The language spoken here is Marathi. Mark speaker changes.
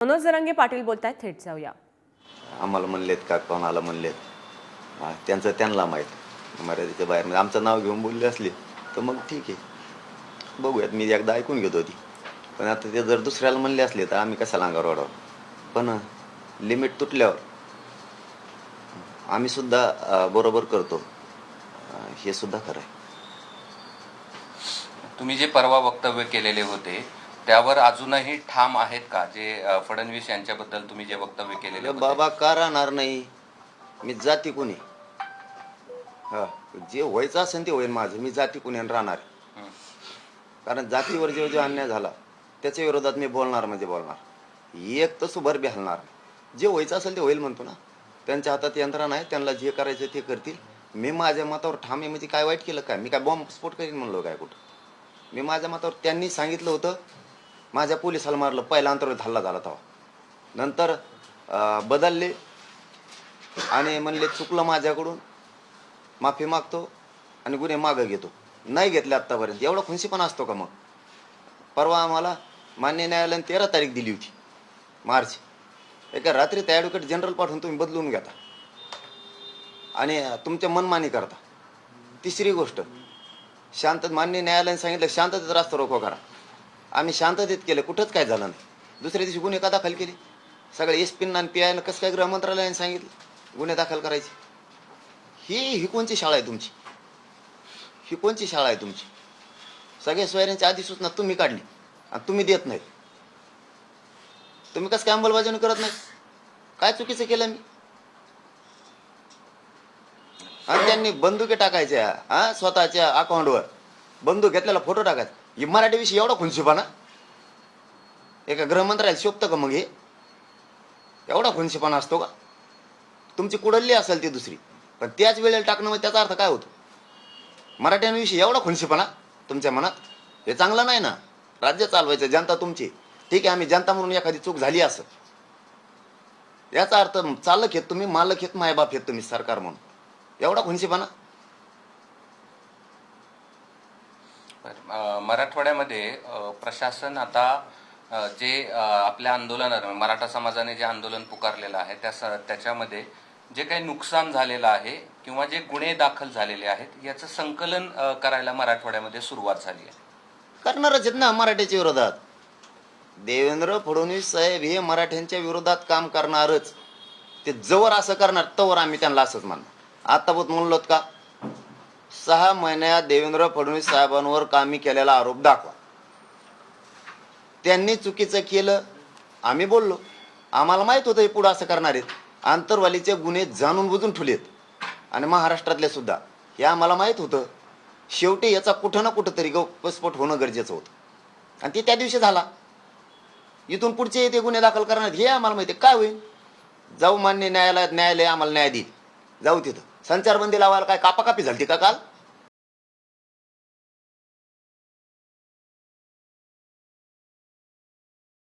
Speaker 1: मनोज जरांगे पाटील बोलतायत थेट जाऊया.
Speaker 2: आम्हाला म्हणलेत का कोणाला म्हणलेत? हा, त्यांचं त्यांना माहीत. मर्यादेच्या बाहेर. म्हणजे आमचं नाव घेऊन बोलले असले तर मग ठीक आहे. बघूयात मी एकदा ऐकून घेतो ती पण आता ते जर दुसऱ्याला म्हणले असले तर आम्ही कशाला अंगावर वाढावं पण लिमिट तुटल्यावर. आम्ही सुद्धा अं, बरोबर करतो. अं, हे सुद्धा खरं आहे.
Speaker 3: तुम्ही जे परवा वक्तव्य केलेले होते त्यावर अजूनही ठाम आहेत का? जे अ, फडणवीस यांच्याबद्दल तुम्ही जे वक्तव्य केलेले
Speaker 2: अरे
Speaker 3: होते.
Speaker 2: बाबा का राहणार नाही? मी जाती कुणी? हा जे व्हायचं असेल ते होईल माझं. मी जाती कुणी आणि राहणार?
Speaker 3: हं.
Speaker 2: कारण जातीवर जो जो अन्याय झाला त्याच्या विरोधात मी बोलणार म्हणजे बोलणार. एक तर सुभर बी हलणार नाही. जे व्हायचं असेल ते होईल म्हणतो ना. त्यांच्या हातात यंत्रणा आहे त्यांना जे करायचं ते करतील. मी माझ्या मतावर ठाम आहे म्हणजे काय वाईट केलं काय? मी काय बॉम्ब स्फोट करीन म्हणलो काय कुठं? मी माझ्या मतावर त्यांनी सांगितलं होतं माझ्या पोलिसाला मारलं पहिला अंतर्गत हल्ला झाला तेव्हा. नंतर अं, बदलले आणि म्हणले चुकलं माझ्याकडून माफी मागतो आणि गुन्हे मागं घेतो. नाही घेतले आत्तापर्यंत. एवढा खुनशीपणा असतो का मग? परवा आम्हाला मान्य न्यायालयाने तेरा तारीख दिली होती मार्च. एका रात्री त्या ॲडव्होकेट जनरल पाठवून तुम्ही बदलून घेता. आणि तुमच्या मनमानी करता. तिसरी गोष्ट शांत मान्य न्यायालयाने सांगितलं शांततेत रास्ता रोको करा. आम्ही शांततेत केलं. कुठंच काय झालं नाही. दुसऱ्या दिवशी गुन्हे का दाखल केले? सगळे एस पीनं आणि पी आयनं कसं काय गृह मंत्रालयाने सांगितलं? गुन्हे दाखल करायचे. ही ही कोणची शाळा आहे तुमची? ही कोणची शाळा आहे तुमची? सगळ्या सोयऱ्यांच्या आधी सूचना तुम्ही काढली आणि तुम्ही देत नाही तुम्ही कसं काय अंमलबजावणी करत नाही काय चुकीचं केलं मी? आणि त्यांनी बंदुके टाकायच्या हा स्वतःच्या अकाउंटवर बंदूक घेतलेला फोटो टाकायचा. हे मराठीविषयी एवढा खुनशिपाना? एका गृहमंत्र्याला शोभतं का मग हे? एवढा खुनशिपाना असतो का? तुमची कुडल्ली असेल ती दुसरी. पण त्याच वेळेला टाकणं म्हणजे त्याचा अर्थ काय होतो? मराठ्यांविषयी एवढा खुनशिपाना तुमच्या मनात? हे चांगलं नाही ना? राज्य चालवायचं जनता तुमची. ठीक आहे आम्ही जनता म्हणून एखादी चूक झाली असं. याचा अर्थ चालक आहेत तुम्ही मालक आहेत मायबाप आहेत तुम्ही सरकार म्हणून. एवढा खुनशिपाना
Speaker 3: बरं. अ, मराठवाड्यामध्ये प्रशासन आता जे आपल्या आंदोलन मराठा समाजाने जे आंदोलन पुकारलेलं आहे त्या स- त्याच्यामध्ये जे काही नुकसान झालेलं आहे किंवा जे गुन्हे दाखल झालेले आहेत याचं संकलन करायला मराठवाड्यामध्ये सुरुवात झाली आहे.
Speaker 2: करणारच आहेत ना मराठ्याच्या विरोधात? देवेंद्र फडणवीस साहेब हे मराठ्यांच्या विरोधात काम करणारच. ते जवळ असं करणार तवर आम्ही त्यांना असंच म्हणणार. आता बोत म्हणलोत का? सहा महिन्यात देवेंद्र फडणवीस साहेबांवर कामी केलेला आरोप दाखवा. त्यांनी चुकीचं केलं. आम्ही बोललो. आम्हाला माहीत होतं हे पुढं असं करणार आहेत. आंतरवालीचे गुन्हे जाणून बुजून ठेवलेत. आणि महाराष्ट्रातले सुद्धा. हे आम्हाला माहीत होतं. शेवटी याचा कुठं ना कुठं तरी गौपस्फोट होणं गरजेचं होतं. आणि ते त्या दिवशी झाला. इथून पुढचे ते गुन्हे दाखल करणार हे आम्हाला माहिती आहे. काय होईल? जाऊ मान्य न्यायालयात न्यायालय आम्हाला न्याय देईल. जाऊ तिथं. संचारबंदी लावायला काय कापाकापी झाली का काल?